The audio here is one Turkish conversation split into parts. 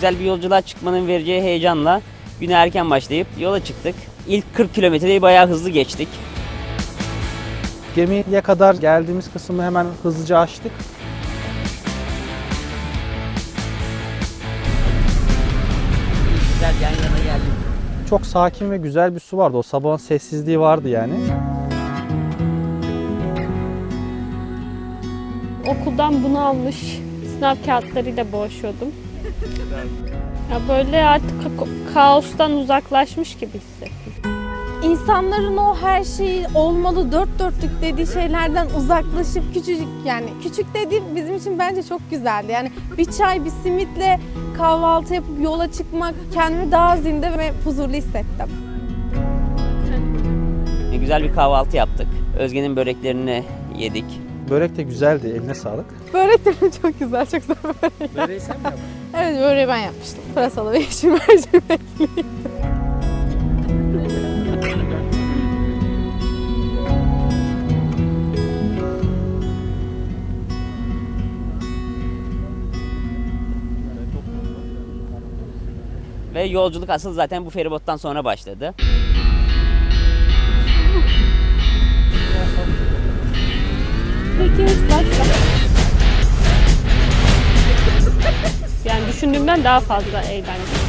güzel bir yolculuğa çıkmanın vereceği heyecanla güne erken başlayıp yola çıktık. İlk 40 kilometreyi bayağı hızlı geçtik. Gemiye kadar geldiğimiz kısmı hemen hızlıca açtık. Güzel yan yana geldik. Çok sakin ve güzel bir su vardı. O sabahın sessizliği vardı yani. Okuldan bunu almış sınav kağıtlarıyla boğuşuyordum. Ya böyle artık ka- kaostan uzaklaşmış gibi hissettim. İnsanların o her şey olmalı dört dörtlük dediği şeylerden uzaklaşıp küçücük yani küçük dediğim bizim için bence çok güzeldi. Yani bir çay bir simitle kahvaltı yapıp yola çıkmak kendimi daha zinde ve huzurlu hissettim. Güzel bir kahvaltı yaptık. Özge'nin böreklerini yedik. Börek de güzeldi. Eline sağlık. Börek de çok güzel, çok güzel börek. Böreği sen mi yaptın? Evet böreği ben yapmıştım. Pırasalı ve yeşil mercimekli. Ve yolculuk asıl zaten bu feribottan sonra başladı. Düşündüğümden daha fazla eğlenceli.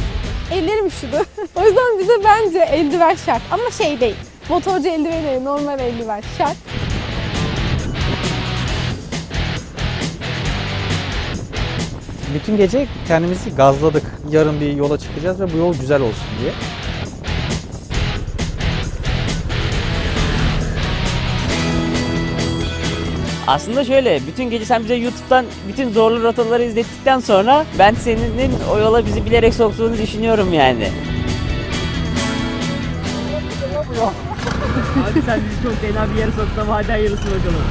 Ellerim üşüdü. o yüzden bize bence eldiven şart. Ama şey değil. Motorcu eldiveni değil, normal eldiven şart. Bütün gece kendimizi gazladık. Yarın bir yola çıkacağız ve bu yol güzel olsun diye. Aslında şöyle, bütün gece sen bize YouTube'dan bütün zorlu rotaları izlettikten sonra ben senin o yola bizi bilerek soktuğunu düşünüyorum yani. Abi sen bizi çok fena bir yere soktun ama hadi hayırlısı bakalım.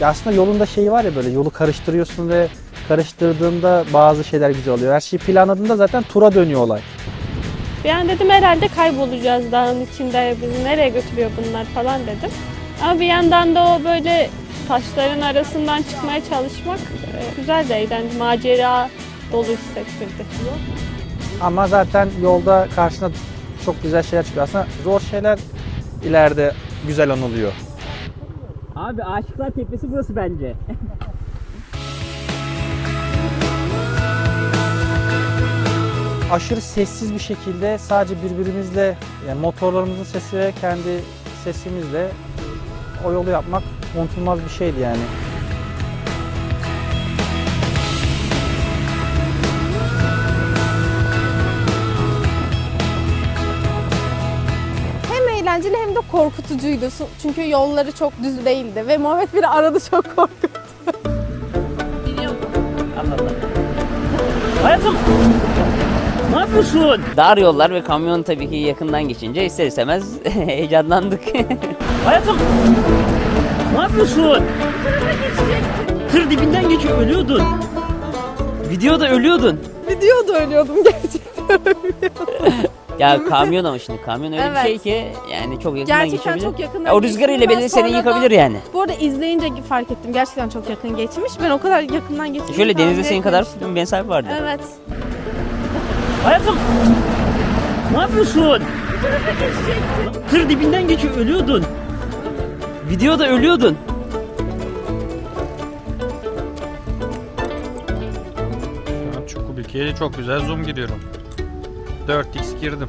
Ya aslında yolunda şey var ya böyle yolu karıştırıyorsun ve karıştırdığında bazı şeyler güzel oluyor. Her şeyi planladığında zaten tura dönüyor olay. Bir an dedim herhalde kaybolacağız dağın içinde. Bizi nereye götürüyor bunlar falan dedim. Ama bir yandan da o böyle taşların arasından çıkmaya çalışmak e, güzel de eğlenceli, macera dolu hissettirdi. Ama zaten yolda karşına çok güzel şeyler çıkıyor. Aslında zor şeyler ileride güzel anılıyor. Abi Aşıklar Tepesi burası bence. Aşırı sessiz bir şekilde sadece birbirimizle yani motorlarımızın sesi ve kendi sesimizle o yolu yapmak unutulmaz bir şeydi yani. Hem eğlenceli hem de korkutucuydu. Çünkü yolları çok düz değildi ve Muhammed beni aradı çok korkuttu. Yapıyorsun? Dar yollar ve kamyon tabii ki yakından geçince ister istemez heyecanlandık. Hayatım! Ne yapıyorsun? Tır dibinden geçiyor, ölüyordun. Videoda ölüyordun. Videoda ölüyordum gerçekten. Ya kamyon ama şimdi kamyon öyle Evet. bir şey ki yani çok yakından Gerçekten geçebilir. çok yakından Ya o rüzgar ile beni seni yıkabilir yani. Bu arada izleyince fark ettim. Gerçekten çok yakın geçmiş. Ben o kadar yakından geçtiğini Şöyle denizde senin kadar bir sahibi vardı. Evet. Hayatım! Ne yapıyorsun? Tır dibinden geçiyor, ölüyordun. Videoda ölüyordun. Çukur 2'ye çok güzel zoom giriyorum. 4x girdim.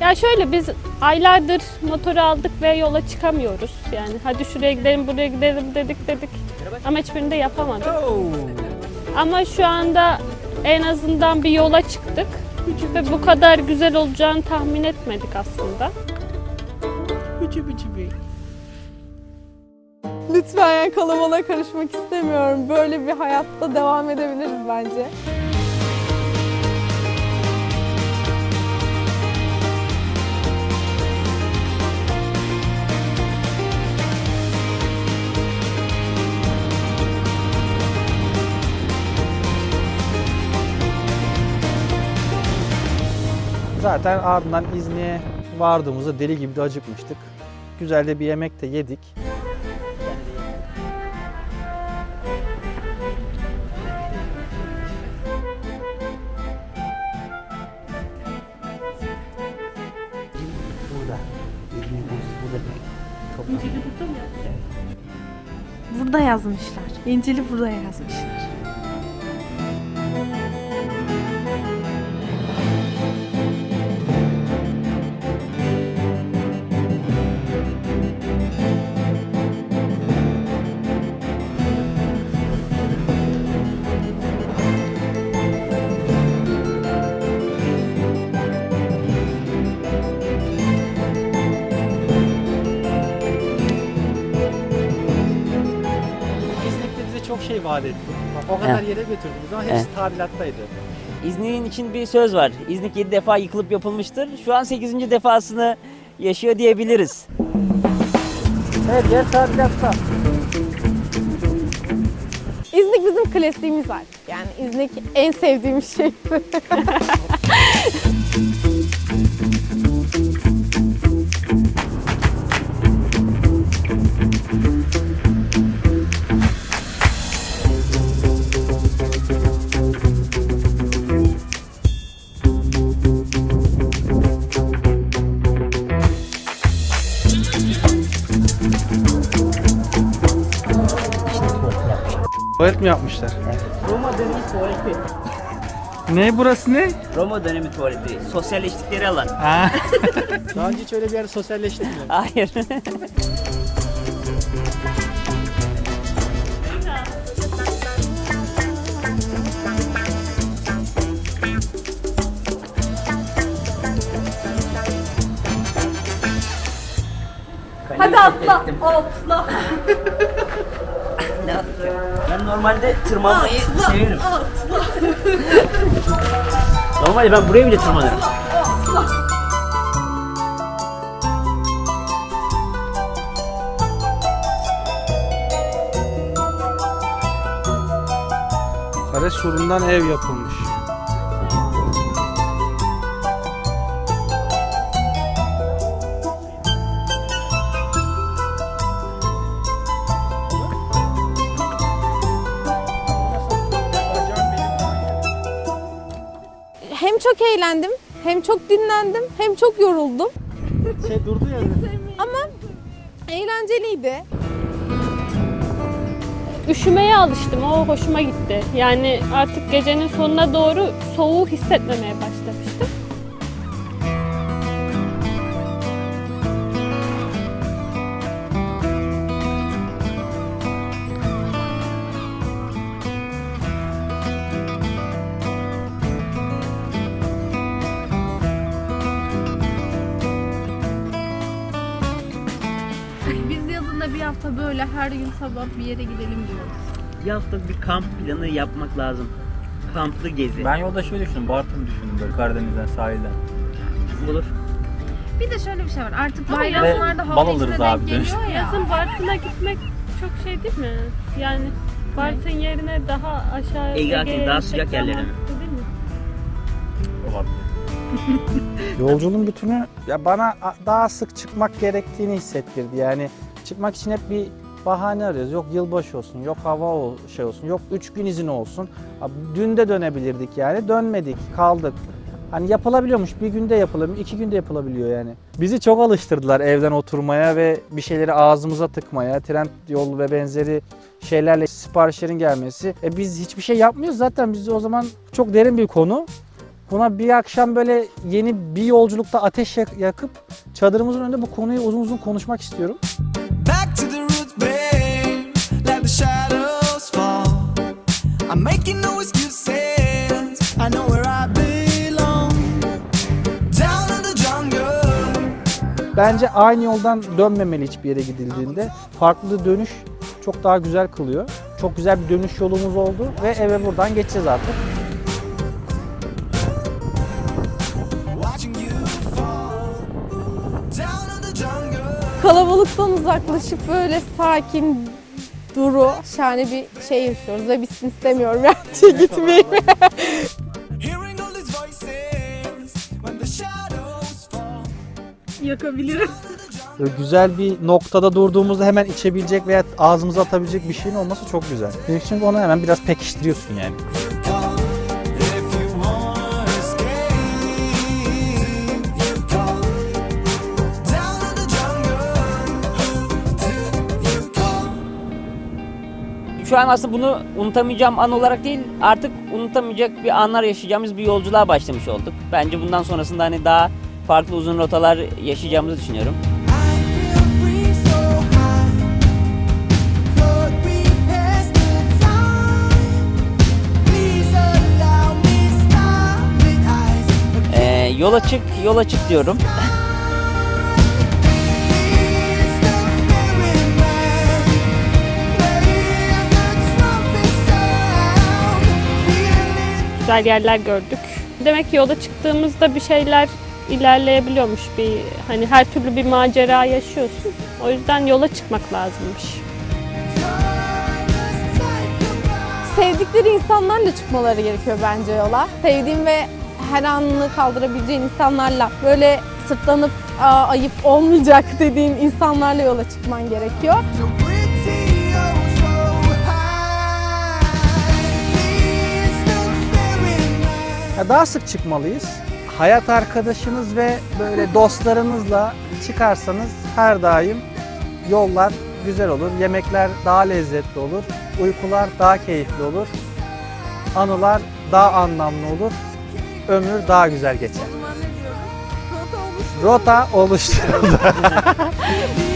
Ya şöyle biz aylardır motoru aldık ve yola çıkamıyoruz. Yani hadi şuraya gidelim, buraya gidelim dedik dedik. Ama hiçbirini de yapamadık. Ama şu anda en azından bir yola çıktık. Ve bu kadar güzel olacağını tahmin etmedik aslında. Lütfen yani kalabalığa karışmak istemiyorum. Böyle bir hayatta devam edebiliriz bence. Zaten ardından İzni'ye vardığımızda deli gibi de acıkmıştık. Güzel de bir yemek de yedik. Burada yazmışlar. İncil'i burada yazmışlar. Çok vaat etti. Bak, o kadar Evet. yere götürdü bizi ama hepsi Evet. tadilattaydı. İznik'in için bir söz var. İznik 7 defa yıkılıp yapılmıştır. Şu an 8. defasını yaşıyor diyebiliriz. Evet yer tadilatta. İznik bizim klasiğimiz artık. Yani İznik en sevdiğim şey. Tuvalet mi yapmışlar? Roma dönemi tuvaleti. Ne burası ne? Roma dönemi tuvaleti. Sosyalleştikleri alan. Ha. Daha önce hiç öyle bir yerde sosyalleştik mi? Hayır. Hadi atla, atla. Ne atacağım? Ben normalde tırmanmayı severim. Normalde ben buraya bile tırmanırım. Kare surundan ev yapılmış. Hem çok eğlendim, hem çok dinlendim, hem çok yoruldum. Şey durdu ya. Ama eğlenceliydi. Üşümeye alıştım. O hoşuma gitti. Yani artık gecenin sonuna doğru soğuğu hissetmemeye başlamıştım. Biz yazında bir hafta böyle her gün sabah bir yere gidelim diyoruz. Bir hafta bir kamp planı yapmak lazım. Kamplı gezi. Ben yolda şöyle düşündüm, Bartın düşündüm böyle Karadeniz'den, sahilden. Olur. Bir de şöyle bir şey var. Artık Ama bayramlarda bal hafta alırız içine abi denk dönüşte. geliyor ya. Yazın Bartın'a gitmek çok şey değil mi? Yani Bartın yerine daha aşağı Ege Akdeniz, Ege'ye daha sıcak yerlere mi? değil mi? Olabilir. Yolculuğun bütünü ya bana daha sık çıkmak gerektiğini hissettirdi. Yani çıkmak için hep bir bahane arıyoruz. Yok yılbaşı olsun, yok hava şey olsun, yok üç gün izin olsun. Abi Dün de dönebilirdik yani. Dönmedik, kaldık. Hani yapılabiliyormuş. Bir günde yapılabiliyor, iki günde yapılabiliyor yani. Bizi çok alıştırdılar evden oturmaya ve bir şeyleri ağzımıza tıkmaya. Trend yol ve benzeri şeylerle siparişlerin gelmesi. E biz hiçbir şey yapmıyoruz zaten. Biz o zaman çok derin bir konu. Buna bir akşam böyle yeni bir yolculukta ateş yak- yakıp çadırımızın önünde bu konuyu uzun uzun konuşmak istiyorum. Back to the roots, babe. Let the shadows fall. I'm making no excuses. I know where I belong. Down in the jungle. Bence aynı yoldan dönmemeli hiçbir yere gidildiğinde. Farklı dönüş çok daha güzel kılıyor. Çok güzel bir dönüş yolumuz oldu ve eve buradan geçeceğiz artık. Kalabalıktan uzaklaşıp böyle sakin, duru, şahane bir şey yaşıyoruz ve bitsin istemiyorum bence gitmeyi. Shadows fall. Yakabilirim. Böyle güzel bir noktada durduğumuzda hemen içebilecek veya ağzımıza atabilecek bir şeyin olması çok güzel. Çünkü onu hemen biraz pekiştiriyorsun yani. An aslında bunu unutamayacağım an olarak değil artık unutamayacak bir anlar yaşayacağımız bir yolculuğa başlamış olduk. Bence bundan sonrasında hani daha farklı uzun rotalar yaşayacağımızı düşünüyorum. Ee, yola çık, yola çık diyorum. Güzel yerler gördük. Demek ki yola çıktığımızda bir şeyler ilerleyebiliyormuş. Bir hani her türlü bir macera yaşıyorsun. O yüzden yola çıkmak lazımmış. Sevdikleri insanlarla çıkmaları gerekiyor bence yola. Sevdiğin ve her anını kaldırabileceğin insanlarla böyle sırtlanıp ayıp olmayacak dediğin insanlarla yola çıkman gerekiyor. Daha sık çıkmalıyız. Hayat arkadaşınız ve böyle dostlarınızla çıkarsanız her daim yollar güzel olur. Yemekler daha lezzetli olur. Uykular daha keyifli olur. Anılar daha anlamlı olur. Ömür daha güzel geçer. Rota oluşturuldu.